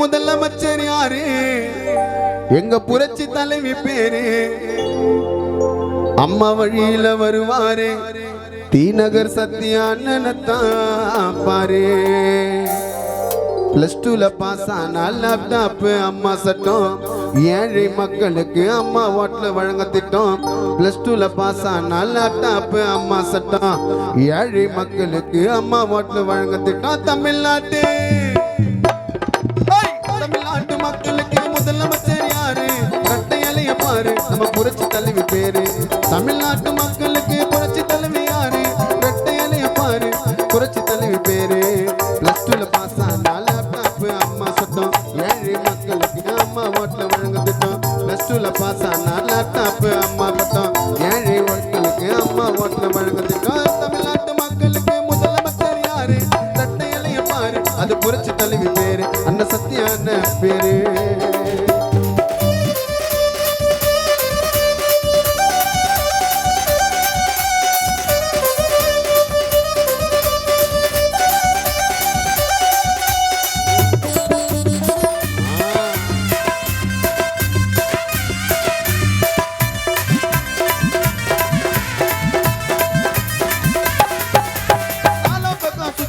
முதலமைச்சர் யாரு? எங்க புரட்சி தலைவி பேரு? அம்மா வழியில வருவாரு. தீநகர் சத்யா பாரு. பிளஸ் டூல பாஸ் ஆனா லேப்டாப் அம்மா சட்டம். ஏழை மக்களுக்கு அம்மா ஓட்டல வழங்க திட்டம். பிளஸ் டூல பாஸ் ஆனா லேப்டாப் அம்மா சட்டம். ஏழை மக்களுக்கு அம்மா ஓட்டல வழங்க திட்டம். தமிழ்நாட்டு இலைய பாரு நம்ம புரட்சி தலைவி பேரு. தமிழ்நாட்டு மக்களுக்கு புரட்சி தலைவி யாரு? ரெட்டை இலைய பாரு. புரட்சி தலைவி பேரு. பிளஸ் டூல பாஸ் ஆனா லேப்டாப் அம்மா சட்டம் ஏழை மக்களுக்கு அம்மா ஓட்டல வழங்க திட்டம். பிளஸ் டூல பாஸ் ஆனா லேப்டாப் அம்மா சட்டம் ஏழை மக்களுக்கு அம்மா ஓட்டல வழங்க திட்டம். தமிழ்நாட்டு மக்களுக்கு முதலமைச்சர் யாரு? ரெட்டை இலைய பாரு. அது புரட்சி தலைவி பேரு. அண்ணன் சத்யான பேரு.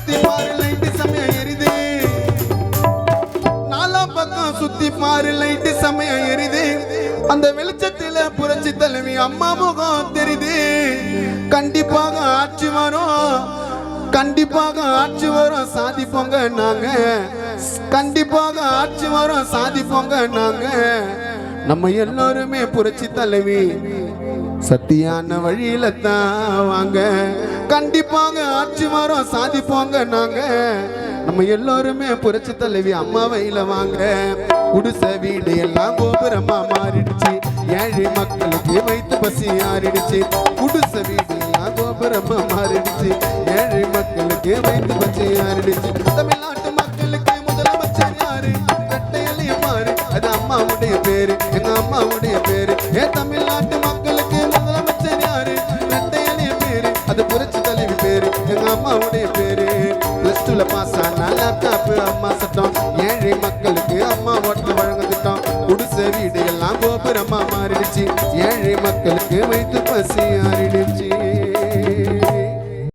சுத்தி பாரு லைட்டு சமயம் எரியுது. நாலா பக்கம் சுத்தி பாரு லைட்டு சமயம் எரிது அந்த வெளிச்சத்துல புரட்சி தலைவி அம்மா முகம் தெரியுது. கண்டிப்பாக ஆட்சி வரும். கண்டிப்பாக ஆட்சி வரும். சாதிப்போங்க நாங்க கண்டிப்பாக ஆட்சி வரும். சாதிப்போங்க நாங்க நம்ம எல்லாருமே புரட்சி தலைவி. சத்தியான வழியில தான் வாங்க. கண்டிப்பாங்க ஆட்சி வரோம் சாதிப்போங்க நாங்க. நம்ம எல்லாருமே புரட்சி தலைவி அம்மா வயல வாங்க. குடிசை வீடு எல்லாம் கோபுரமா மாறிடுச்சு. ஏழை மக்களுக்கு வைத்து பசி ஆறிடுச்சு. குடிசை வீடு எல்லாம் கோபுரமா மாறிடுச்சு. ஏழை மக்களுக்கு வைத்து பசி ஆறிடுச்சு. தமிழ் அவனுடைய பேரு. ஏ தமிழ்நாட்டு மக்களுக்கு முதலமைச்சர் யாரு? ரெட்டை பேரு. அது புரட்சி தலைவி பேரு. எங்க அம்மாவுடைய பேரு. பிளஸ் டூல பாஸ் ஆனா லேப்டாப் அம்மா சட்டம். ஏழை மக்களுக்கு அம்மா ஓட்டல் வழங்க திட்டம். குடிசை வீடு எல்லாம் கோபுரமா மாறிடுச்சு. ஏழை மக்களுக்கு வைத்து பசி ஆறிடுச்சு.